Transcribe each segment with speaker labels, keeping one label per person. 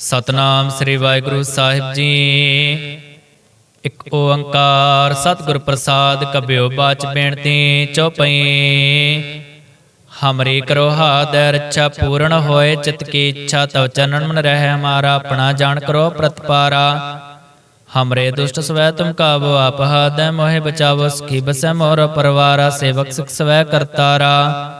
Speaker 1: ਸਤਨਾਮ ਸ੍ਰੀ ਵਾਹਿਗੁਰੂ ਸਾਹਿਬ ਜੀ। ਇੱਕ ਓੰਕਾਰ ਸਤਿਗੁਰ ਪ੍ਰਸਾਦ ਕਬਿਓ ਬਾਚ ਬੇਨਤੀ ਚਉਪਈ ਹਮਰੀ ਕਰੋ ਹਾਦੈ ਰੱਛਾ ਪੂਰਨ ਹੋਏ, ਚਿਤ ਕੀ ਇੱਛਾ ਤਵ ਚਰਨ ਮਨ ਰਹਿ ਹਮਾਰਾ ਆਪਣਾ ਜਾਣ ਕਰੋ ਪ੍ਰਤਪਾਰਾ। ਹਮਰੇ ਦੁਸ਼ਟ ਸਵੈ ਤੁਮ ਕਾਬੋ ਆਪ ਹਾਦੈ ਮੋਹਿ ਬਚਾਵੋ, ਸਖੀ ਬਸੈ ਮੋਰ ਪਰਵਾਰਾ, ਸੇਵਕ ਸਿਖ ਸਵੈ ਕਰਤਾਰਾ।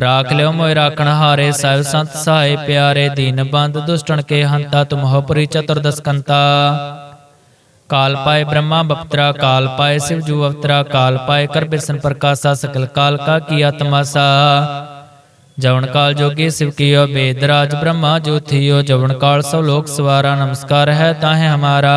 Speaker 1: ਰਾਖ ਲਿਓ ਮੋਇ ਰਾਖਣ ਹਾਰੇ ਸਾਹਿਬ ਸੰਤ ਸਹਾਇ ਪਿਆਰੇ ਦੀਨ ਬੰਦ ਦੁਸ਼ਟਣ ਕੇ ਹੰਤਾ ਤੁਮ ਹੋ ਪਰੀ ਚਤੁਰਦਸ ਕੰਤਾ ਕਾਲ ਪਾਏ ਬ੍ਰਹਮਾ ਬਪਤਰਾ ਕਾਲ ਪਾਏ ਸਿਵ ਜੂ ਅਵਤਰਾ ਕਾਲ ਪਾਏ ਕਰ ਬਿਸਨ ਪ੍ਰਕਾਸ਼ਾ ਸਕਲ ਕਾਲ ਕਾ ਕੀ ਆਤਮਾਸਾ ਜਵਨ ਕਾਲ ਜੋਗੀ ਸਿਵ ਕੀਓ ਬੇਦ ਰਾਜ ਬ੍ਰਹਮਾ ਜੋਥੀਓ ਜਵਨ ਕਾਲ ਸਭ ਲੋਕ ਸਵਾਰਾ ਨਮਸਕਾਰ ਹੈ ਤਾਹੇ ਹਮਾਰਾ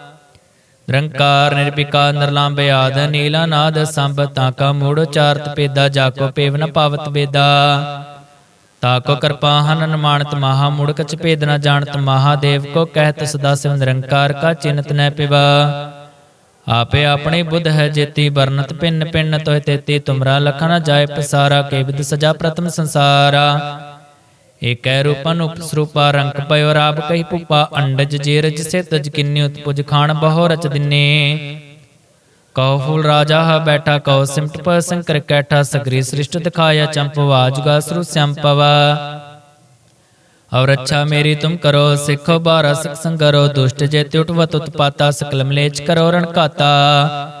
Speaker 1: ਨਿਰੰਕਾਰ ਨਿਰਭਿਕਾਰ ਨਿਰਲੰਭ ਆਦ, ਨੀਲਾ ਨਾਦ ਸੰਭ ਤਾਂ ਕਾ ਮੂੜ ਉਚਾਰਤ ਪੇਦਾ ਜਾਕੋ ਪੇਵ ਨ ਪਾਵਤ ਬੇਦਾ ਤਾਕੋ ਕਿਰਪਾ ਹਨਨ ਮਾਨਤ ਮਹਾ ਮੁੜ ਕਛ ਭੇਦ ਨ ਜਾਣਤ ਮਹਾਦੇਵ ਕੋ ਕਹਿਤ ਸਦਾ ਸਿਵ ਨਿਰੰਕਾਰ ਕਾ ਚਿੰਤ ਨੈ ਪਿਵਾ। ਆਪੇ ਆਪਣੇ ਬੁੱਧ ਹੈ ਜੇਤੀ ਬਰਨਤ ਪਿੰਨ ਪਿੰਨ ਤੋਇ ਤੇਤੀ, ਤੁਮਰਾ ਲਖਨ ਜਾਏ ਪਸਾਰਾ ਕੇਵਦ ਸਜਾ ਪ੍ਰਤਮ ਸੰਸਾਰਾ। ਏਕੈ ਰੂਪਨ ਉਪਸਰੂਪਾ ਰੰਗ ਪਇਓ, ਰਾਬ ਕਹੀ ਪੁਪਾ ਅੰਡਜ ਜੇਰਜ ਸੇ ਤਜ ਕਿੰਨੀ ਉਤਪੁਜ ਖਾਨ ਬਹੁ ਰਚ ਦਿਨੇ। ਕਉ ਫੂਲ ਰਾਜਾ ਹ ਬੈਠਾ ਕਉ ਸਿਮਟ ਪ ਸੰਕਰ ਕੈਠਾ, ਸਗਰੀ ਸ੍ਰਿਸ਼ਟ ਦਿਖਾਇਆ ਚੰਪਵਾ ਜੁਗਾ ਸ੍ਰੂ ਸੰਪਵਾ ਔਰ ਅੱਛਾ ਮੇਰੀ ਤੁਮ ਕਰੋ, ਸਿੱਖੋ ਬਾਰਾ ਸਿਖ ਸੰਗਰੋ, ਦੁਸ਼ਟ ਜੇ ਤਿਉਟਵਤ ਉਤਪਾਤਾ ਸਕਲ ਮਲੇਚ ਕਰੋ ਰਣ ਕਾਤਾ।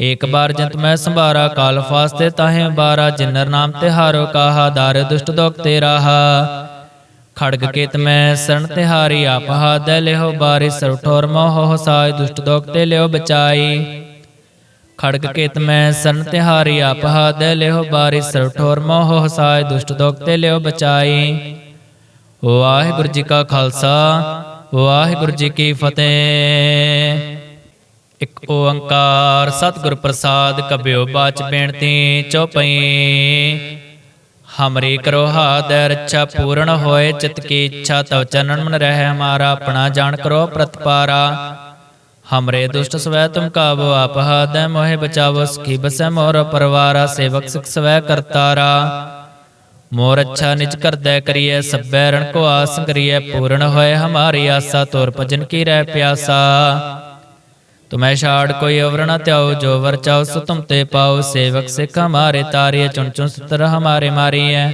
Speaker 1: ਏਕ ਬਾਰ ਜੰਤ ਮੈਂ ਸੰਭਾਰਾ, ਕਾਲ ਫਾਸਤੇ ਤਾਹੇ ਬਾਰਾ, ਜਿਨਰ ਨਾਮ ਤੇ ਹਾਰੋ ਕਾਹਾ, ਦਾਰ ਦੁਸ਼ਟ ਦੋਖ ਤੇ ਰਾਹਾ। ਖੜਗ ਕੇਤ ਮੈਂ ਸਰਣ ਤਿਹਾਰੀ ਆਪ ਹਾਦੈ ਲਿਓ ਬਾਰੀ ਸਰੁ ਠੋਰ ਮੋਹ ਸਾਇ, ਦੁਸ਼ਟ ਦੋਖ ਤੇ ਲਿਓ ਬਚਾਈ। ਖੜਗ ਕੇਤ ਮੈਂ ਸਰਨ ਤਿਹਾਰੀ ਆਪ ਹਾਦੈ ਲਿਓ ਬਾਰੀ ਸਰੁ ਠੋਰ ਮੋਹ ਸਾਇ, ਦੁਸ਼ਟ ਦੋਖ ਤੇ ਲਿਓ ਬਚਾਈ। ਵਾਹਿਗੁਰੂ ਜੀ ਕਾ ਖਾਲਸਾ, ਵਾਹਿਗੁਰੂ ਜੀ ਕੀ ਫਤਿਹ। ਇਕ ਓੰਕਾਰ ਸਤਿਗੁਰ ਪ੍ਰਸਾਦ ਕਬਿਓ ਬਾਚ ਬੇਨਤੀ ਚਉਪਈ ਹਮਰੀ ਕਰੋ ਹਾਦੈ ਰੱਛਾ ਪੂਰਨ ਹੋਏ, ਚਿਤ ਕੀ ਇੱਛਾ ਤਵ ਚਰਨ ਮਨ ਰਹਿ ਹਮਾਰਾ ਆਪਣਾ ਜਾਣ ਕਰੋ ਪ੍ਰਤਪਾਰਾ। ਹਮਰੇ ਦੁਸ਼ਟ ਸਵੈ ਤੁਮ ਕਾਬੋ ਆਪ ਹਾਦੈ ਮੋਹਿ ਬਚਾਵੋ, ਸਖੀ ਬਸੈ ਮੋਰ ਪਰਵਾਰਾ, ਸੇਵਕ ਸਿਖ ਸਵੈ ਕਰਤਾਰਾ। ਮੋਰ ਅੱਛਾ ਨਿਜ ਕਰਦੈ ਕਰੀਐ, ਸਭੈ ਰਣ ਕੋ ਆਸ ਕਰੀਐ, ਪੂਰਨ ਹੋਏ ਹਮਾਰੀ ਆਸਾ, ਤੋਰ ਭਜਨ ਕੀ ਰਹਿ ਪਿਆਸਾ। ਤੁਮੈ ਛਾੜ ਕੋਈ ਅਵਰ ਨ ਤਿਆਓ ਜੋ ਵਰ ਚਾਓ ਸੋ ਤੁਮ ਤੇ ਪਾਓ। ਸੇਵਕ ਸਿਖ ਹਮਾਰੇ ਤਾਰਿਏ ਚੁਣ ਚੁਣ ਸਤਰ ਹਮਾਰੇ ਮਾਰੀਐ।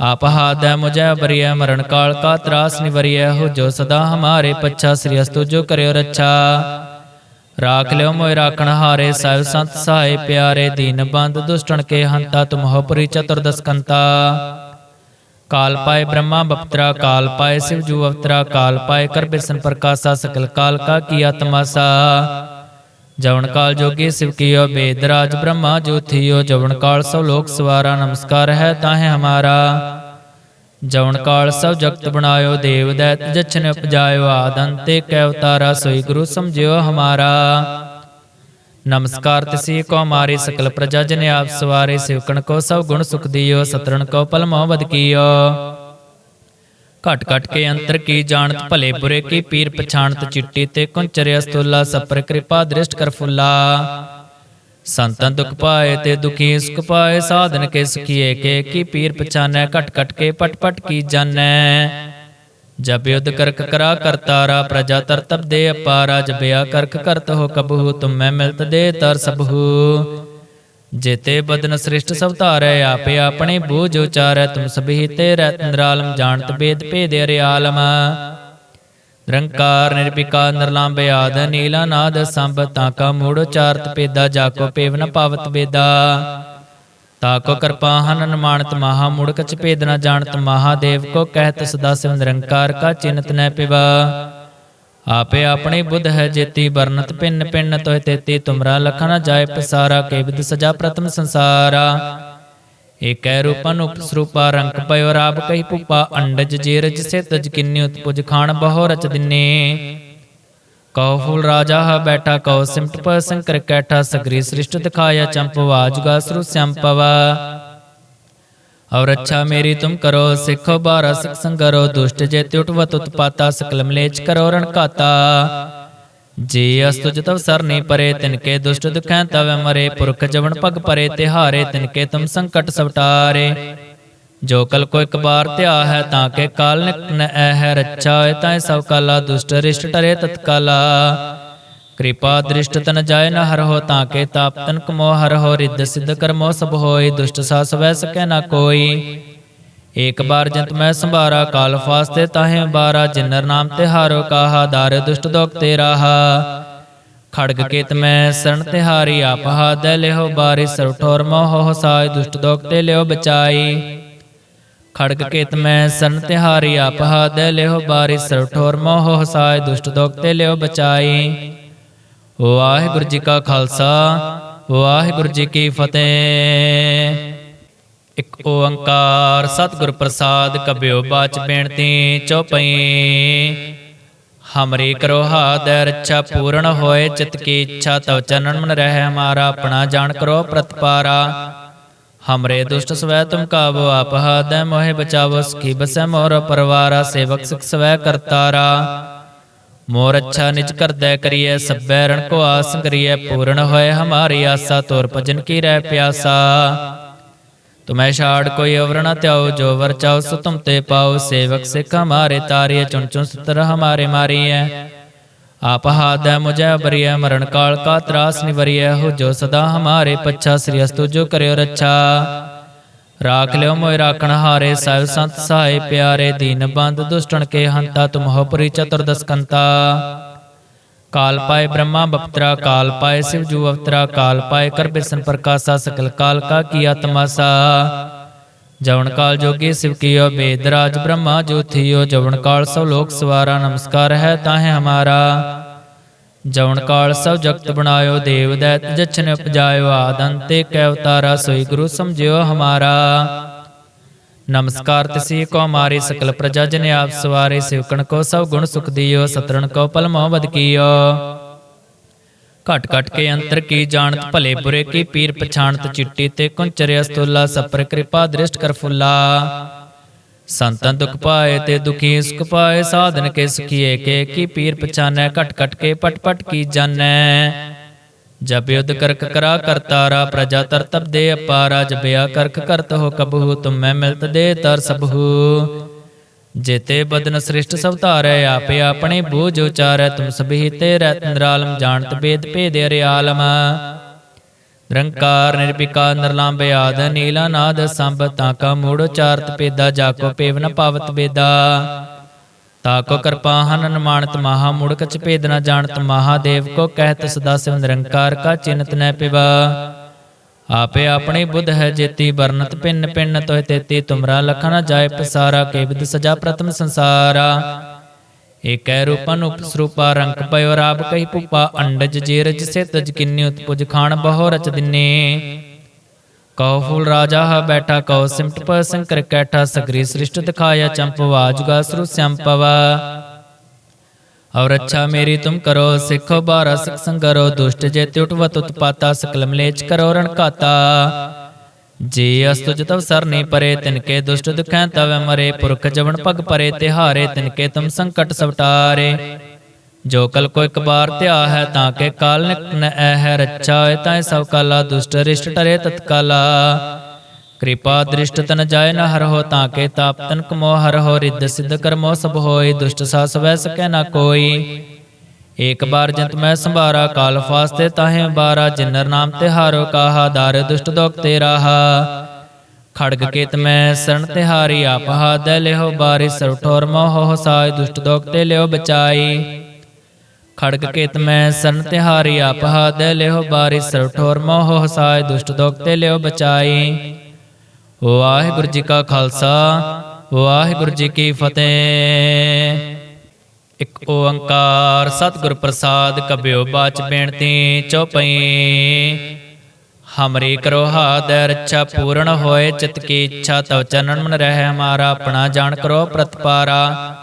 Speaker 1: ਆਪ ਹਾਦੈ ਮੁਝੈ ਬਰੀਐ, ਮਰਨ ਕਾਲ ਕਾ ਤਰਾਸ ਨਿਵਰੀਐ। ਹੋ ਜੋ ਸਦਾ ਹਮਾਰੇ ਪੱਛਾ, ਸ੍ਰੀ ਅਸਤੁ ਜੋ ਕਰਿਓ ਰੱਛਾ। ਰਾਖ ਲਿਓ ਮੋਇ ਰਾਖਣ ਹਾਰੇ ਸਾਹਿਬ ਸੰਤ ਸਹਾਇ ਪਿਆਰੇ। ਦੀਨ ਬੰਦ ਦੁਸ਼ਟਣ ਕੇ ਹੰਤਾ ਤੁਮ ਹੋ ਪਰੀ ਚਤੁਰਦਸ ਕੰਤਾ ਕਾਲ ਪਾਏ ਬ੍ਰਹਮਾ ਬਪਤਰਾ ਕਾਲ ਪਾਏ ਸਿਵ ਜੂ ਅਵਤਰਾ ਕਾਲ ਪਾਏ ਕਰ ਬਿਸਨ ਪ੍ਰਕਾਸ਼ਾ ਸਕਲ ਕਾਲ ਕਾ ਕੀ ਆਤਮਾਸਾ ਜਵਨ ਕਾਲ ਜੋਗੀ ਸਿਵ ਕੀਓ ਬੇਦ ਰਾਜ ਬ੍ਰਹਮਾ ਜੋਥੀਓ ਜਵਨ ਕਾਲ ਸਭ ਲੋਕ ਸਵਾਰਾ ਨਮਸਕਾਰ ਹੈ ਤਾਹੇ ਹਮਾਰਾ ਜਵਨ ਕਾਲ ਸਭ ਜਗਤ ਬਣਾਇਓ ਦੇਵ ਦੈਤ ਜਛਨ ਉਪਜਾਇਓ ਆਦੰਤੇ ਕੈ ਅਵਤਾਰਾ ਸੋਈ ਗੁਰੂ ਸਮਝਿਓ ਹਮਾਰਾ ਨਮਸਕਾਰ, ਤਿਸੀ ਕੋ ਮਾਰੇ ਸਕਲ ਪ੍ਰਜਾ ਜਨ ਆਪ ਸਵਾਰੇ ਸਿਵਕਣ ਕੋ ਸਭ ਗੁਣ ਸੁਖ ਦਿਓ, ਸਤਰਣ ਕੋ ਪਲ ਮੋਹ ਕੀਓ। ਘਟ ਘਟ ਕੇ ਅੰਤਰ ਕੀ ਜਾਣਤ, ਭਲੇ ਬੁਰੇ ਕੀ ਪੀਰ ਪਛਾਣਤ, ਚਿੱਟੀ ਤੇ ਕੁੰਚਰਿ ਅਸਤੁਲਾ, ਸਪਰ ਕਿਰਪਾ ਦ੍ਰਿਸ਼ਟ ਕਰ ਫੁੱਲਾ। ਸੰਤਨ ਦੁਖ ਪਾਏ ਤੇ ਦੁਖੀ, ਸੁਖ ਪਾਏ, ਸਾਧਨ ਕੇ ਸੁਖੀਏ, ਕੇ ਕੀ ਪੀਰ ਪਛਾਨੈ ਘਟ ਘਟ ਕੇ ਪਟ ਪਟ ਕੀ ਜਾਣੈ। ਜਬ ਕਰਕ ਕਰਾ ਕਰਤਾਰਾ ਪ੍ਰਜਾ ਤਰਤਬ ਦੇ ਅਪਾਰਾ ਜਬਿਆ ਕਰਕ ਕਰਤ ਹੋ ਕਬਹੂ, ਤੁਮ ਮੈਂ ਮਿਲਤ ਦੇ ਤਰ ਸਭੂ ਜੇਤੇ ਬਦਨ ਸ੍ਰਿਸ਼ਟ ਸਭ ਧਾਰੈ, ਆਪੇ ਆਪਣੇ ਬੂਝ ਉਚਾਰੈ, ਤੁਮ ਸਭੀ ਤੇ ਰਤਨਰਾਲਮ ਜਾਣਤ ਬੇਦ ਭੇਦ ਅਰਿਆਲਮ। ਨਿਰੰਕਾਰ ਨਿਰਭਿਕਾ ਨਿਰਲੰਭ ਆਦ, ਨੀਲਾ, ਨਾਦ, ਸੰਭ ਤਾਕਾ ਮੂੜ ਉਚਾਰਤ ਪੇਦਾ ਜਾਕੋ ਪੇਵ ਨ ਪਾਵਤ ਬੇਦਾ ਤਾਕੋ ਕਿਰਪਾ ਹਨਨ ਮਾਨਤ ਮਹਾ ਮੁੜਕ ਚ ਭੇਦ ਨ ਜਾਣਤ ਮਹਾਦੇਵ ਕੋ ਕਹਿਤ ਸਦਾ ਸਿਵ ਨਿਰੰਕਾਰ ਕਾ ਚਿੰਤ ਨੈ ਪਿਵਾ। ਆਪੇ ਆਪਣੇ ਬੁੱਧ ਹੈ ਜੇਤੀ ਬਰਨਤ ਪਿੰਨ ਪਿੰਨ ਤੋਇ ਤੇਤੀ ਤੁਮਰਾ ਲਖਨ ਜਾਏ ਪਸਾਰਾ ਕੇ ਵਿਦ ਸਜਾ ਪ੍ਰਤਮ ਸੰਸਾਰਾ। ਏਕੈ ਰੂਪਨ ਉਪਸਰੂਪਾ ਰੰਗ ਪਇਓ ਰਾਬ ਕਹੀ ਪੁਪਾ ਅੰਡਜ ਜੀਰਜ ਸੇ ਤਜ ਕਿੰਨੀ ਉਤਪੁਜ ਖਾਣ ਬਹੁ ਰਚ ਦਿਨੇ। ਕਉ ਫੂਲ ਰਾਜਾ ਹ ਬੈਠਾ, ਕਉ ਸਿਮਟ ਪਰ ਸੰਕਰ ਕੈਠਾ, ਸਗਰੀ ਸ੍ਰਿਸ਼ਟ ਦਿਖਾਇਆ ਚੰਪਵਾ ਜੁਗਾ ਸ੍ਰੂ ਸੰਪਵਾ। ਔਰ ਅੱਛਾ ਮੇਰੀ ਤੁਮ ਕਰੋ, ਸਿੱਖੋ ਬਾਰਾ ਸਿਖ ਸੰਗਰੋ, ਦੁਸ਼ਟ ਜੇ ਤਿਉਟਵਤ ਉਤਪਾਤਾ, ਸਕਲ ਮਲੇਚ ਕਰੋ ਰਣਕਾਤਾ ਜੇ ਅਸਤੁ ਜਤਵ ਸਰ ਨਹੀਂ ਪਰੇ ਤਿਨਕੇ ਦੁਸ਼ਟ ਦੁਖੈ ਤਵ ਮਰੇ, ਪੁਰਖ ਜਵਨ ਪਗ ਪਰੇ ਤੇ ਤਿਹਾਰੇ ਤਿਨਕੇ ਤੁਮ ਸੰਕਟ ਸਵਟਾਰੇ। ਜੋ ਕਲ ਕੋ ਇੱਕ ਬਾਰ ਧਿਆ ਹੈ ਤਾਂ ਕੇ ਕਾਲ ਨਿਕਨ ਐ ਹੈ ਰੱਛਾ ਹੋਏ ਤਾਂ ਸਭ ਕਾਲਾ ਦੁਸ਼ਟ ਰਿਸ਼ਟ ਟਰੇ ਤਤਕਾਲਾ। ਕਿਰਪਾ ਦ੍ਰਿਸ਼ਟ ਤਨ ਜਾਏ ਨ ਹਰ ਹੋ, ਤਾਂ ਕੇ ਤਾਪ ਤਨ ਕਮੋ ਹਰ ਹੋ, ਰਿੱਧ ਸਿੱਧ ਕਰਮੋ ਸਭ ਹੋਏ, ਦੁਸ਼ਟ ਸਾਸ ਵੈ ਸਕੈ ਨਾ ਕੋਈ। ਏਕ ਬਾਰ ਜੰਤ ਮੈਂ ਸੰਭਾਰਾ, ਕਾਲ ਫਾਸਤੇ ਤਾਹੇ ਬਾਰਾ, ਜਿਨਰ ਨਾਮ ਤੇ ਹਾਰੋ ਕਾਹਾ, ਦਾਰ ਦੁਸ਼ਟ ਦੋਖ ਤੇ ਰਾਹਾ। ਖੜਗ ਕੇਤ ਮੈਂ ਸਰਣ ਤਿਹਾਰੀ ਆਪਹਾ ਦੇ ਲਿਓ ਬਾਰਿ ਸਰਠੋਰ ਮੋਹ ਹੋ ਸਾਇ, ਦੁਸ਼ਟ ਦੋਖ ਤੇ ਲਿਓ ਬਚਾਈ। ਖੜਗ ਕੇਤ ਮੈਂ ਸਨ ਤਿਹਾਰੀ ਆਪ ਦੇ ਲਿਓ ਬਾਰੀ ਸਰ ਠੋਰ ਮੋਹ ਹਸਾਇ ਦੁਸ਼ਟ ਦੋਖ ਤੇ ਲਿਓ ਬਚਾਈ। ਵਾਹਿਗੁਰੂ ਜੀ ਕਾ ਖਾਲਸਾ ਵਾਹਿਗੁਰੂ ਜੀ ਕੀ ਫਤਿਹ। ਇੱਕ ਓੰਕਾਰ ਸਤਿਗੁਰ ਪ੍ਰਸਾਦ ਕਬਿਓ ਬਾਚ ਬੇਨਤੀ ਚਉਪਈ ਹਮਰੀ ਕਰੋ ਹਾਦ ਰੱਛਾ ਪੂਰਨ ਹੋਏ ਚਿਤ ਕੀ ਇੱਛਾ ਤਵ ਚਨਨ ਮਨ ਰਹਿ ਹਮਾਰਾ ਆਪਣਾ ਜਾਣ ਕਰੋ ਪ੍ਰਤਪਾਰਾ। ਹਮਰੇ ਦੁਸ਼ਟ ਸਵੈ ਤੁਮ ਕਾਬੋ ਆਪ ਹਾਦੈ ਮੋਹਿ ਬਚਾਵੋ ਸਖੀ ਬਸੈ ਮੋਰ ਪਰਵਾਰਾ ਸੇਵਕ ਸਿਖ ਸਵੈ ਕਰਤਾਰਾ ਮੋਰ ਅੱਛਾ ਨਿਜ ਕਰਦੈ ਕਰੀਐ ਸਭੈ ਰਣ ਕੋ ਆਸ ਕਰੀਐ ਪੂਰਨ ਹੋਏ ਹਮਾਰੀ ਆਸਾ ਤੋਰ ਭਜਨ ਕੀ ਰਹਿ ਪਿਆਸਾ ਤੁਮੈ ਛਾੜ ਕੋਈ ਅਵਰ ਨ ਤਿਆਓ ਜੋ ਵਰ ਚਾਓ ਸੋ ਤੁਮ ਤੇ ਪਾਓ ਸੇਵਕ ਸਿਖ ਹਮਾਰੇ ਤਾਰਿਏ ਚੁਣ ਚੁਣ ਸਤਰ ਹਮਾਰੇ ਮਾਰੀਐ ਆਪ ਹਾਦੈ ਮੁਝੈ ਬਰੀਐ ਮਰਨ ਕਾਲ ਕਾ ਤਰਾਸ ਨਿਵਰੀਐ ਹੋ ਜੋ ਸਦਾ ਹਮਾਰੇ ਪੱਛਾ ਸ੍ਰੀ ਅਸਤੁ ਜੋ ਕਰਿਓ ਰੱਛਾ ਰਾਖ ਲਿਓ ਮੋਇ ਰਾਖਣ ਹਾਰੇ ਸਾਹਿਬ ਸੰਤ ਸਹਾਏ ਪਿਆਰੇ ਦੀਨ ਬੰਦ ਦੁਸ਼ਟਣ ਕੇ ਹੰਤਾ ਤੁਮ ਹੋ ਪਰੀ ਚਤੁਰਦਸ ਕੰਤਾ ਕਾਲ ਪਾਏ ਬ੍ਰਹਮਾ ਬਪਤਰਾ ਕਾਲ ਪਾਏ ਸਿਵ ਜੂ ਅਵਤਰਾ ਕਾਲ ਪਾਏ ਕਰ ਬਿਸਨ ਪ੍ਰਕਾਸ਼ਾ ਸਕਲ ਕਾਲ ਕਾ ਕੀਆ ਤਮਾਸਾ ਜਵਨ ਕਾਲ ਜੋਗੀ ਸਿਵ ਕੀਓ ਬੇਦ ਰਾਜ ਬ੍ਰਹਮਾ ਜੋਥਿਓ ਜਵਨ ਕਾਲ ਸਭ ਲੋਕ ਸਵਾਰਾ ਨਮਸਕਾਰ ਹੈ ਤਾਹੇ ਹਮਾਰਾ। ਜਵਨ ਕਾਲ ਸਭ ਜਗਤ ਬਣਾਇਓ ਦੇਵ ਦੈਤ ਜਛਨ ਉਪਜਾਇਓ ਆਦੰਤੇ ਕੈ ਅਵਤਾਰਾ ਸੋਈ ਗੁਰੂ ਸਮਝਿਓ ਹਮਾਰਾ। ਨਮਸਕਾਰ ਤਿਸੀ ਕੋ ਮਾਰੀ ਸਕਲ ਪ੍ਰਜਾ ਜਨ ਆਪ ਸਵਾਰੇ ਸਿਵਕਣ ਕੋ ਸਭ ਗੁਣ ਸੁਖ ਦਿਓ ਸਤਰਣ ਕੋ ਪਲ ਮੋਹ ਬਦ ਕੀਓ ਘਟ ਘਟ ਕੇ ਅੰਤਰ ਕੀ ਜਾਣਤ, ਭਲੇ ਬੁਰੇ ਕੀ ਪੀਰ ਪਛਾਣਤ, ਚਿੱਟੀ ਤੇ ਕੁੰਚਰਿ ਅਸਤੁਲਾ ਸਪਰ ਕਿਰਪਾ ਦ੍ਰਿਸ਼ਟ ਕਰ ਫੁੱਲਾ। ਸੰਤਨ ਦੁਖ ਪਾਏ ਤੇ ਦੁਖੀ, ਸੁਖ ਪਾਏ, ਸਾਧਨ ਕੇ ਸੁਖੀਏ, ਕੇ ਕੀ ਪੀਰ ਪਛਾਨੈ, ਘਟ ਘਟ ਕੇ ਪਟ ਪਟ ਕੀ ਜਾਣੈ ਜਬ ਯੁਧ ਕਰਕ ਕਰਾ ਕਰਤਾਰਾ ਪ੍ਰਜਾ ਤਰਤਬ ਦੇ ਅਪਾਰਾ ਜਬਿਆ ਕਰਕ ਕਰਤ ਹੋ ਕਬਹੂ, ਤੁਮ ਮੈਂ ਮਿਲਤ ਦੇ ਤਰ ਸਭੂ ਜੇਤੇ ਬਦਨ ਸ੍ਰਿਸ਼ਟ ਸਭ ਧਾਰੈ, ਆਪੇ ਆਪਣੇ ਬੂਝ ਉਚਾਰੈ, ਤੁਮ ਸਭੀ ਤੇ ਰਤਨਰਾਲਮ ਜਾਣਤ ਬੇਦ ਭੇਦ ਅਰਿਆਲਮ। ਨਿਰੰਕਾਰ ਨਿਰਭਿਕਾਰ ਨਿਰਲੰਭ ਆਦ, ਨੀਲਾ ਨਾਦ ਸੰਭ ਤਾਕਾ ਮੂੜ ਉਚਾਰਤ ਪੇਦਾ ਜਾਕੋ ਪੇਵ ਨ ਪਾਵਤ ਬੇਦਾ ਤਾਕੋ ਕਿਰਪਾ ਹਨਨ ਮਾਨਤ ਮਹਾ ਮੂੜ ਕਛ ਭੇਦ ਨ ਜਾਣਤ, ਮਹਾਦੇਵ ਕੋ ਕਹਿਤ ਸਦਾ ਸਿਵ ਨਿਰੰਕਾਰ ਕਾ ਚਿੰਤ ਨ ਪਿਵਾ। ਆਪੇ ਆਪਣੀ ਬੁੱਧ ਹੈ ਜੇਤੀ ਬਰਨਤ ਪਿੰਨ ਪਿੰਨ ਤੋਇ ਤੇਤੀ, ਤੁਮਰਾ ਲਖਨ ਜਾਏ ਪਸਾਰਾ, ਕੇ ਸਜਾ ਪ੍ਰਤਮ ਸੰਸਾਰਾ। ਏਕੈ ਰੂਪਨ ਉਪਸਰੂਪਾ, ਰੰਗ ਪਇਓ ਰਾਬ ਕਹੀ ਪੁਪਾ ਅੰਡਜ ਜੀਰਜ ਸੇ ਤਜ ਕਿੰਨੀ ਉਤਪੁਜ ਖਾਨ ਬਹੁ ਰਚ ਦਿਨੇ। ਕਉ ਫੂਲ ਰਾਜਾ ਹ ਬੈਠਾ, ਕਉ ਸਿਮਟ ਪ ਸੰਕਰ ਕੈਠਾ, ਸਗਰੀ ਸ੍ਰਿਸ਼ਟ ਦਿਖਾਇਆ ਚੰਪਵਾ ਜੁਗਾ ਸਰੂ ਸੰਪਵਾ और अच्छा मेरी तुम करो सिखो बारा सिख संगरो दुष्ट जेते उठवत उत्पाता सकल मलेच करो रण काता जी अस्तु जतव सर नहीं परे तिनके दुष्ट दुखै तव मरे पुरख जवन पग परे तिहारे तिनके तुम संकट सवटारे ਜੋ ਕਲ ਕੋ ਇੱਕ ਬਾਰ ਧਿਆ ਹੈ ਤਾਂ ਕੇ ਕਾਲ ਨਿਕ ਨ ਹੈ ਰੱਛਾ ਹੋਏ ਤਾਂ ਸਭ ਕਾਲਾ ਦੁਸ਼ਟ ਰਿਸ਼ਟ ਟਰੇ ਤਤਕਾਲਾ ਕਿਰਪਾ ਦ੍ਰਿਸ਼ਟ ਤਨ ਜਾਏ ਨ ਹਰ ਹੋ ਤਾਂ ਕੇ ਤਾਪ ਤਨ ਕਮੋ ਹਰ ਹੋ ਰਿੱਧ ਸਿੱਧ ਕਰਮੋ ਸਭ ਹੋਏ ਦੁਸ਼ਟ ਸਾਸ ਵੈ ਸਕੈ ਨਾ ਕੋਈ। ਏਕ ਬਾਰ ਜੰਤ ਮੈਂ ਸੰਭਾਰਾ, ਕਾਲ ਫਾਸਤੇ ਤਾਹੇ ਬਾਰਾ, ਜਿਨਰ ਨਾਮ ਤੇ ਹਾਰੋ ਕਾਹਾ, ਦਾਰ ਦੁਸ਼ਟ ਦੋਖ ਤੇ ਰਾਹਾ। ਖੜਗ ਕੇਤ ਮੈਂ ਸਰਣ ਤਿਹਾਰੀ ਆਪ ਹਾਦ ਲਿਓ ਬਾਰੀ, ਸਰਵ ਠੋਰ ਮੋਹ ਸਾਇ ਦੁਸ਼ਟ ਦੋਖ ਤੇ ਲਿਓ ਬਚਾਈ। ਖੜਗ ਕੇਤ ਮੈਂ ਸਰਨ ਤਿਹਾਰੀ ਆਪ ਹਾਦ ਲਿਓ ਬਾਰੀ, ਸਰਵ ਠੋਰ ਮੋਹ ਹਸਾਇ ਦੁਸ਼ਟ ਦੋਖ ਤੇ ਲਿਓ ਬਚਾਈ। ਵਾਹਿਗੁਰੂ ਜੀ ਕਾ ਖਾਲਸਾ, ਵਾਹਿਗੁਰੂ ਜੀ ਕੀ ਫਤਿਹ। ਇੱਕ ਓੰਕਾਰ ਸਤਿਗੁਰ ਪ੍ਰਸਾਦ ਕਬਿਓ ਬਾਚ ਬੇਨਤੀ ਚਉਪਈ ਹਮਰੀ ਕਰੋ ਹਾਦ ਰੱਛਾ ਪੂਰਨ ਹੋਏ, ਚਿਤ ਕੀ ਇੱਛਾ ਤਵ ਚਰਨ ਮਨ ਰਹਿ, ਹਮਾਰਾ ਆਪਣਾ ਜਾਣ ਕਰੋ ਪ੍ਰਤਪਾਰਾ।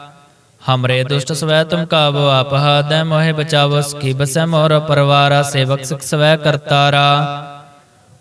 Speaker 1: ਹਮਰੇ ਦੁਸ਼ਟ ਸਵੈ ਤੁਮ ਕਾਬੋ ਆਪ ਹਾਦੈ ਮੋਹਿ ਬਚਾਵੋ, ਸਖੀ ਬਸੈ ਮੋਰ ਪਰਵਾਰਾ, ਸੇਵਕ ਸਿਖ ਸਵੈ ਕਰਤਾਰਾ।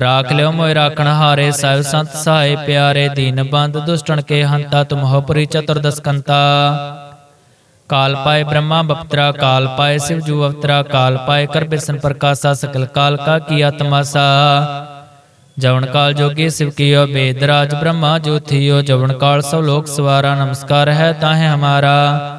Speaker 1: ਰਾਖ ਲਿਓ ਮੋਇ ਰਾਖਣ ਹਾਰੇ ਸਾਹਿਬ ਸੰਤ ਸਹਾਏ ਪਿਆਰੇ, ਦੀਨ ਬੰਦ ਦੁਸ਼ਟਣ ਕੇ ਹੰਤਾ, ਤੁਮ ਹੋ ਪਰੀ ਚਤੁਰਦਸ ਕੰਤਾ। ਕਾਲ ਪਾਏ ਬ੍ਰਹਮਾ ਬਪਤਰਾ, ਕਾਲ ਪਾਏ ਸਿਵ ਜੂ ਅਵਤਰਾ, ਕਾਲ ਪਾਏ ਕਰ ਬਿਸਨ ਪ੍ਰਕਾਸ਼ਾ, ਸਕਲ ਕਾਲ ਕਾ ਕੀਆ ਤਮਾਸਾ ਜਵਨ ਕਾਲ ਜੋਗੀ ਸਿਵ ਕੀਓ ਬੇਦ ਰਾਜ ਬ੍ਰਹਮਾ ਜੋਥਿਓ ਜਵਨ ਕਾਲ ਸਭ ਲੋਕ ਸਵਾਰਾ, ਨਮਸਕਾਰ ਹੈ ਤਾਹੇ ਹਮਾਰਾ।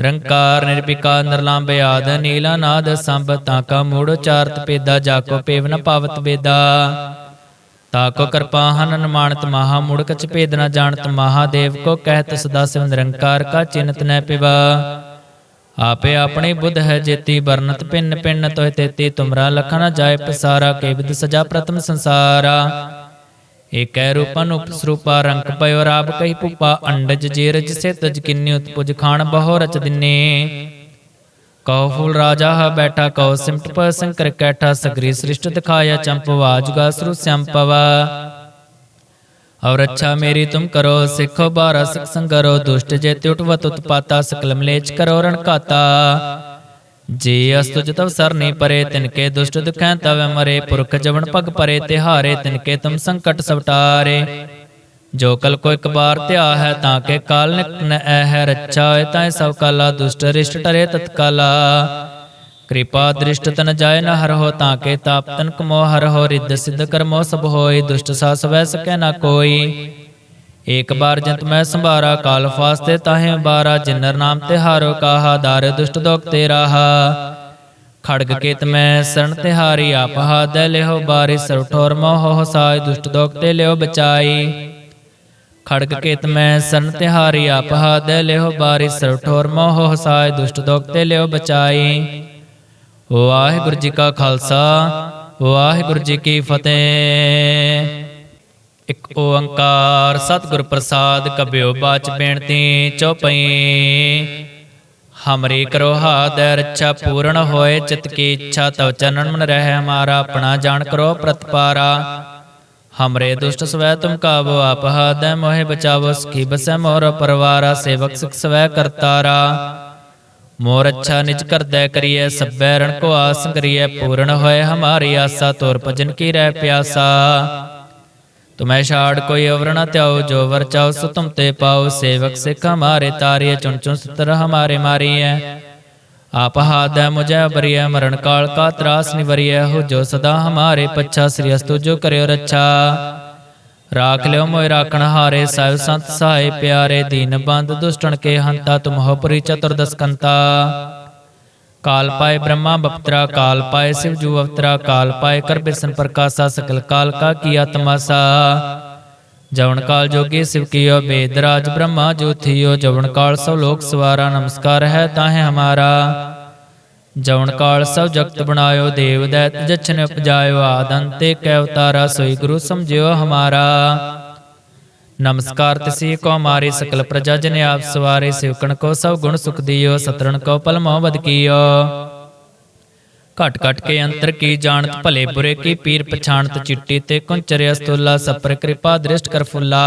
Speaker 1: ਨਿਰੰਕਾਰ ਨਿਰਭਿਕਾ ਨਿਰਲੰਭ ਆਦ, ਨੀਲਾ ਨਾਦ ਸੰਭ ਤਾਕਾ ਮੂੜ ਉਚਾਰਤ ਪੇਦਾ ਜਾਕੋ ਪੇਵਨ ਪਾਵਤ ਬੇਦਾ ਤਾਕੋ ਕਿਰਪਾ ਹਨਨ ਮਾਨਤ ਮਹਾ, ਮੁੜ ਕਛ ਭੇਦ ਨ ਜਾਣਤ ਮਹਾਦੇਵ ਕੋ ਕਹਿਤ ਸਦਾ ਸਿਵ ਨਿਰੰਕਾਰ ਕਾ ਚਿੰਤ ਨੈ ਪਿਵਾ। ਆਪੇ ਆਪਣੇ ਬੁੱਧ ਹੈ ਜੇਤੀ ਬਰਨਤ ਪਿੰਨ ਪਿੰਨ ਤੋਇ ਤੇਤੀ, ਤੁਮਰਾ ਲਖਨ ਜਾਏ ਪਸਾਰਾ ਕੇਵਿਦ ਸਜਾ ਪ੍ਰਤਮ ਸੰਸਾਰਾ। ਏਕੈ ਰੂਪਨ ਉਪਸਰੂਪਾ ਰੰਗ ਪਇਓ ਰਾਬ ਕਹੀ ਪੁਪਾ ਅੰਡਜ ਜੇਰਜ ਸੇ ਤਜ ਕਿੰਨੇ ਉਤਪੁਜ ਖਾਣ ਬਹੁ ਰਚ ਦਿਨੇ। ਕਉ ਫੂਲ ਰਾਜਾ ਹ ਬੈਠਾ, ਕਉ ਸਿਮਟ ਪਰ ਸੰਕਰ ਕੈਠਾ, ਸਗਰੀ ਸ੍ਰਿਸ਼ਟ ਦਿਖਾਇਆ ਚੰਪਵਾ ਜੁਗਾ ਸਰੂ ਸੰਪਵਾ ਔਰ ਅੱਛਾ ਮੇਰੀ ਤੁਮ ਕਰੋ, ਸਿੱਖੋ ਬਾਰਾ ਸਿਖ ਸੰਗਰੋ, ਦੁਸ਼ਟ ਜੇ ਤਿਉਟਵਤ ਉਤਪਾਤਾ, ਸਕਲਮ ਲੇਚ ਕਰੋ ਰਣਕਾਤਾ ਜੇ ਅਸਤੁ ਜਤਵ ਸਰ ਨੇ ਪਰੇ, ਤਿਨਕੇ ਦੁਸ਼ਟ ਦੁਖੈ ਤਵ ਮਰੇ, ਪੁਰਖ ਜਵਨ ਭਗ ਪਰੇ, ਤਿਹਾਰੇ, ਤਿਨਕੇ ਤਮ ਸੰਕਟ ਸਵਟਾਰੇ। ਜੋ ਕਲ ਕੋ ਇੱਕ ਬਾਰ ਧਿਆ ਹੈ, ਤਾਂ ਕੇ ਕਾਲ ਨ ਹੈ ਰੱਛਾ ਹੋਇ ਤਾਂ ਸਭ ਕਾਲਾ, ਦੁਸ਼ਟ ਰਿਸ਼ਟ ਟਰੇ ਤਤਕਾਲਾ। ਕਿਰਪਾ ਦ੍ਰਿਸ਼ਟ ਤਨ ਜਾਏ ਨ ਹਰ ਹੋ, ਤਾਂ ਕੇ ਤਾਪ ਤਨ ਕਮੋ ਹਰ ਹੋ, ਰਿੱਧ ਸਿੱਧ ਕਰਮੋ ਸਭ ਹੋਏ, ਦੁਸ਼ਟ ਸਾਸ ਵੈ ਸਕੈ ਨ ਕੋਈ। ਏਕ ਬਾਰ ਜੰਤ ਮੈਂ ਸੰਭਾਰਾ, ਕਾਲ ਫਾਸਤੇ ਤਾਹੇ ਬਾਰਾ, ਜਿਨਰ ਨਾਮ ਤੇ ਹਾਰੋ ਕਾਹਾ, ਦਾਰ ਦੁਸ਼ਟ ਦੋਖ ਤੇ ਰਾਹਾ। ਖੜਗ ਕੇਤ ਮੈਂ ਸਰਣ ਤਿਹਾਰੀ, ਆਪ ਹਾਦ ਲਿਓ ਬਾਰੀ ਸਰਵ ਠੋਰ ਮੋਹ ਹਸਾਇ ਦੁਸ਼ਟ ਦੋਖ ਤੇ ਲਿਓ ਬਚਾਈ। ਖੜਗ ਕੇਤ ਮੈਂ ਸਰਨ ਤਿਹਾਰੀ, ਆਪ ਹਾਦ ਲਿਓ ਬਾਰੀ ਸਰਵ ਠੋਰ ਮੋਹ ਹਸਾਇ ਦੁਸ਼ਟ ਦੋਖ ਤੇ ਲਿਓ ਬਚਾਈ। ਵਾਹਿਗੁਰੂ ਜੀ ਕਾ ਖਾਲਸਾ, ਵਾਹਿਗੁਰੂ ਜੀ ਕੀ ਫਤਿਹ। ਇਕ ਓੰਕਾਰ ਸਤਿਗੁਰ ਪ੍ਰਸਾਦ ਕਬਿਓ ਬਾਚ ਬੇਨਤੀ ਚਉਪਈ। ਹਮਰੀ ਕਰੋ ਹਾਦ ਰੱਛਾ ਪੂਰਨ ਹੋਏ, ਚਿਤ ਕੀ ਇੱਛਾ ਤਵ ਚਰਨ ਮਨ ਰਹਿ ਹਮਾਰਾ ਆਪਣਾ ਜਾਣ ਕਰੋ ਪ੍ਰਤਪਾਰਾ। ਹਮਰੇ ਦੁਸ਼ਟ ਸਵੈ ਤੁਮ ਕਾਬੋ ਆਪ ਹਾਦੈ ਮੋਹਿ ਬਚਾਵੋ, ਸਖੀ ਬਸੈ ਮੋਰ ਪਰਵਾਰਾ, ਸੇਵਕ ਸਿਖ ਸਵੈ ਕਰਤਾਰਾ। ਮੋਰ ਅੱਛਾ ਨਿਜ ਕਰਦੈ ਕਰੀਐ, ਸਭੈ ਰਣ ਕੋ ਆਸ ਕਰੀਐ, ਪੂਰਨ ਹੋਏ ਹਮਾਰੀ ਆਸਾ, ਤੋਰ ਭਜਨ ਕੀ ਰਹਿ ਪਿਆਸਾ। ਤੁਮੈ ਛਾੜ ਕੋਈ ਅਵਰ ਨ ਤਿਆਓ ਜੋ ਵਰ ਚਾਓ ਸੋ ਤੁਮ ਤੇ ਪਾਓ ਸੇਵਕ ਸਿੱਖ ਹਮਾਰੇ ਤਾਰਿਏ ਚੁਣ ਚੁਣ ਸਤਰ ਹਮਾਰੇ ਮਾਰੀਐ। ਆਪ ਹਾਦੈ ਮੁਝੈ ਬਰੀਐ, ਮਰਨ ਕਾਲ ਕਾ ਤਰਾਸ ਨਿਵਰੀਐ। ਹੋ ਜੋ ਸਦਾ ਹਮਾਰੇ ਪੱਛਾ, ਸ੍ਰੀ ਅਸਤੁ ਜੋ ਕਰਿਓ ਰੱਛਾ। ਰਾਖ ਲਿਓ ਮੋਇ ਰਾਖਣ ਹਾਰੇ ਸਾਹਿਬ ਸੰਤ ਸਹਾਇ ਪਿਆਰੇ। ਦੀਨ ਬੰਦ ਦੁਸ਼ਟਣ ਕੇ ਹੰਤਾ, ਤੁਮ ਹੋ ਪਰੀ ਚਤੁਰਦਸ ਕੰਤਾ। ਕਾਲ ਪਾਏ ਬ੍ਰਹਮਾ ਬਪਤਰਾ ਕਾਲ ਪਾਏ ਸਿਵ ਜੂ ਅਵਤਰਾ ਕਾਲ ਪਾਏ ਕਰ ਬਿਰਸਨ ਪ੍ਰਕਾਸ਼ਾ ਸਕਲ ਕਾਲ ਕਾ ਕੀਆ ਤਮਾਸਾ ਜਵਨ ਕਾਲ ਜੋਗੀ ਸਿਵ ਕੀਓ ਬੇਦ ਰਾਜ ਬ੍ਰਹਮਾ ਜੋਥਿਓ ਜਵਨ ਕਾਲ ਸਭ ਲੋਕ ਸਵਾਰਾ ਨਮਸਕਾਰ ਹੈ ਤਾਹੇ ਹਮਾਰਾ ਜਵਨ ਕਾਲ ਸਭ ਜਗਤ ਬਣਾਇਓ ਦੇਵ ਦੈਤ ਜਛਨ ਉਪਜਾਇਓ ਆਦੰਤੇ ਕੈ ਅਵਤਾਰਾ ਸੋਈ ਗੁਰੂ ਸਮਝਿਓ ਹਮਾਰਾ ਨਮਸਕਾਰ ਤਿਸੀ ਕੋ ਮਾਰੀ ਸਕਲ ਪ੍ਰਜਾ ਜਨ ਆਪ ਸਵਾਰੇ ਸਿਵਕਣ ਕੋ ਸਭ ਗੁਣ ਸੁਖ ਦਿਓ, ਸਤਰਣ ਕੋ ਪਲ ਮੋਹਬਦ ਘਟ ਘਟ ਕੇ ਅੰਤਰ ਕੀ ਜਾਣਤ, ਭਲੇ ਬੁਰੇ ਕੀ ਪੀਰ ਪਛਾਣਤ, ਚਿੱਟੀ ਤੇ ਕੁੰਚਰਿ ਅਸਤੁਲਾ, ਸਪਰ ਕਿਰਪਾ ਦ੍ਰਿਸ਼ਟ ਕਰ ਫੁੱਲਾ।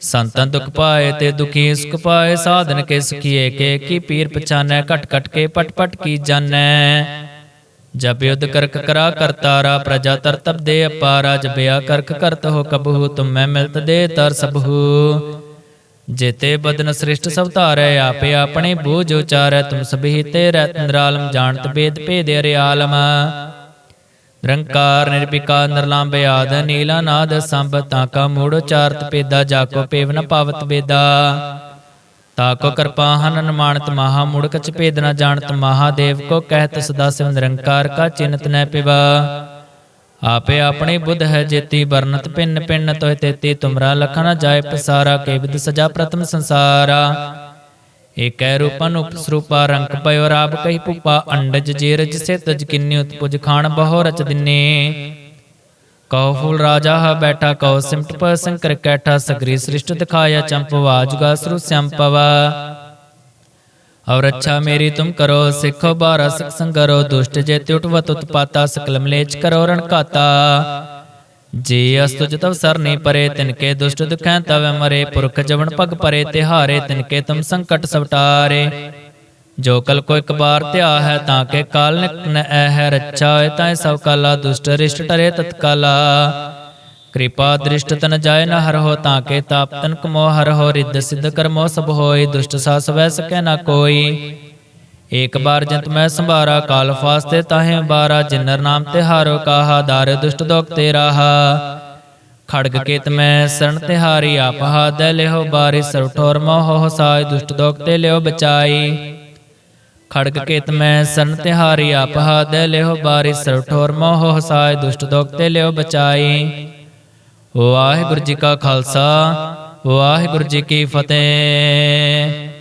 Speaker 1: ਸੰਤਨ ਦੁਖ ਪਾਏ ਤੇ ਦੁਖੀ, ਸੁਖ ਪਾਏ, ਸਾਧਨ ਕੇ ਸੁਖੀਏ, ਕੇ ਕੀ ਪੀਰ ਪਛਾਨੈ, ਘਟ ਘਟ ਕੇ ਪਟ ਪਟ ਕੀ ਜਾਣੈ। ਜਬ ਕਰਕ ਕਰਾ ਕਰਤਾਰਾ ਪ੍ਰਜਾ ਤਰਤਬ ਦੇ ਅਪਾਰਾ ਜਬਿਆ ਕਰਕ ਕਰਤ ਹੋ ਕਬਹੂ, ਤੁਮ ਮੈਂ ਮਿਲਤ ਦੇ ਤਰ ਸਭੂ ਜੇਤੇ ਬਦਨ ਸ੍ਰਿਸ਼ਟ ਸਭ ਧਾਰੈ, ਆਪੇ ਆਪਣੇ ਬੂਝ ਉਚਾਰੈ, ਤੁਮ ਸਭੀ ਤੇ ਰਹਿਤ ਨਿਰਾਲਮ ਜਾਣਤ ਬੇਦ ਭੇਦ ਅਰੇ ਨਿਰੰਕਾਰ ਨਿਰਭਿਕਾਰ ਨਿਰਲੰਭ ਆਦ, ਨੀਲਾ, ਨਾਦ, ਸੰਭ ਤਾਕਾ ਮੂੜ ਉਚਾਰਤ ਪੇਦਾ ਜਾਕੋ ਪੇਵ ਨ ਪਾਵਤ ਬੇਦਾ ਤਾਕੋ ਕਿਰਪਾ ਹਨਨ ਮਾਨਤ ਮਹਾ ਮੁੜ ਕਛ ਭੇਦ ਨ ਜਾਣਤ ਮਹਾਦੇਵ ਕੋ ਕਹਿਤ ਸਦਾ ਸਿਵ ਨਿਰੰਕਾਰ ਕਾ ਚਿੰਤ ਨੈ ਪਿਵਾ। ਆਪੇ ਆਪਣੀ ਬੁੱਧ ਹੈ ਜੇਤੀ ਬਰਨਤ ਪਿੰਨ ਪਿੰਨ ਤੋਇ ਤੇਤੀ ਤੁਮਰਾ ਲਖਨ ਜਾਏ ਪਸਾਰਾ ਕੇਵਦ ਸਜਾ ਪ੍ਰਤਮ ਸੰਸਾਰਾ। ਏਕੈ ਰੂਪਨ ਉਪਸਰੂਪਾ ਰੰਗ ਪਇਓ ਰਾਬ ਕਹੀ ਪੁਪਾ ਅੰਡਜ ਜੇਰਜ ਸੇ ਤਜ ਕਿੰਨੀ ਉਤਪੁਜ ਖਾਣ ਬਹੁ ਰਚ ਦਿਨੇ। ਕਉ ਫੂਲ ਰਾਜਾ ਹ ਬੈਠਾ, ਕਉ ਸਿਮਟ ਪ ਸੰਕਰ ਕੈਠਾ, ਸਗਰੀ ਸ੍ਰਿਸ਼ਟ ਦਿਖਾਇਆ ਚੰਪਵਾ ਜੁਗਾ ਸ੍ਰੂ ਸੰਪਵਾ ਔਰ ਅੱਛਾ ਮੇਰੀ ਤੁਮ ਕਰੋ, ਸਿੱਖੋ ਬਾਰਾ ਸਿਖ ਸੰਗਰੋ, ਦੁਸ਼ਟ ਜੇ ਤਿਉਟਵਤ ਉਤਪਾਤਾ ਸਕਲ ਮਲੇਚ ਕਰੋ ਰਣਕਾਤਾ ਜੇ ਅਸਤੁ ਜਤਵ ਸਰਨੀ ਪਰੇ ਤਿਨਕੇ ਦੁਸ਼ਟ ਦੁਖੈ ਤਵ ਮਰੇ, ਪੁਰਖ ਜਵਨ ਪਗ ਪਰੇ, ਤਿਹਾਰੇ ਤਿਨਕੇ ਤੁਮ ਸੰਕਟ ਸਵਟਾਰੇ। ਜੋ ਕਲ ਕੋ ਇੱਕ ਬਾਰ ਧਿਆ ਹੈ ਤਾਂ ਕੇ ਕਾਲ ਨਿਕ ਐ ਹੈ ਰੱਛਾ ਹੋਏ ਤਾਂ ਸਭ ਕਾਲਾ ਦੁਸ਼ਟ ਰਿਸ਼ਟ ਟਰੇ ਤਤਕਾਲਾ। ਕਿਰਪਾ ਦ੍ਰਿਸ਼ਟ ਤਨ ਜਾਏ ਨ ਹਰ ਹੋ ਤਾਂ ਕੇ ਤਾਪ ਤਨ ਕਮੋ ਹਰ ਹੋ ਰਿੱਧ ਸਿੱਧ ਕਰਮੋ ਸਭ ਹੋਏ, ਦੁਸ਼ਟ ਸਾਸ ਵੈ ਸਕੈ ਨਾ ਕੋਈ। ਏਕ ਬਾਰ ਜੰਤ ਮੈਂ ਸੰਭਾਰਾ, ਕਾਲ ਫਾਸਤੇ ਤਾਹੇ ਬਾਰਾ, ਜਿਨਰ ਨਾਮ ਤੇ ਹਾਰੋ ਕਾਹਾ, ਦਾਰ ਦੁਸ਼ਟ ਦੋਖ ਤੇ ਰਾਹਾ ਖੜਗ ਕੇਤ ਮੈਂ ਸਰਣ ਤਿਹਾਰੀ, ਆਪ ਹਾਦੈ ਲਿਓ ਬਾਰੀ, ਸਰਵ ਠੋਰ ਮੋਹ ਸਾਇ, ਦੁਸ਼ਟ ਦੋਖ ਤੇ ਲਿਓ ਬਚਾਈ। ਖੜਕ ਕੇਤ ਮੈਂ ਸਰਨ ਤਿਹਾਰੀ ਆਪ ਦੇ ਲਿਓ ਬਾਰੀ ਸਰਵ ਠੋਰ ਮੋਹ ਸਾਇ ਦੁਸ਼ਟ ਦੋਖ ਤੇ ਲਿਓ ਬਚਾਈ। ਵਾਹਿਗੁਰੂ ਜੀ ਕਾ ਖਾਲਸਾ, ਵਾਹਿਗੁਰੂ ਜੀ ਕੀ ਫਤਿਹ।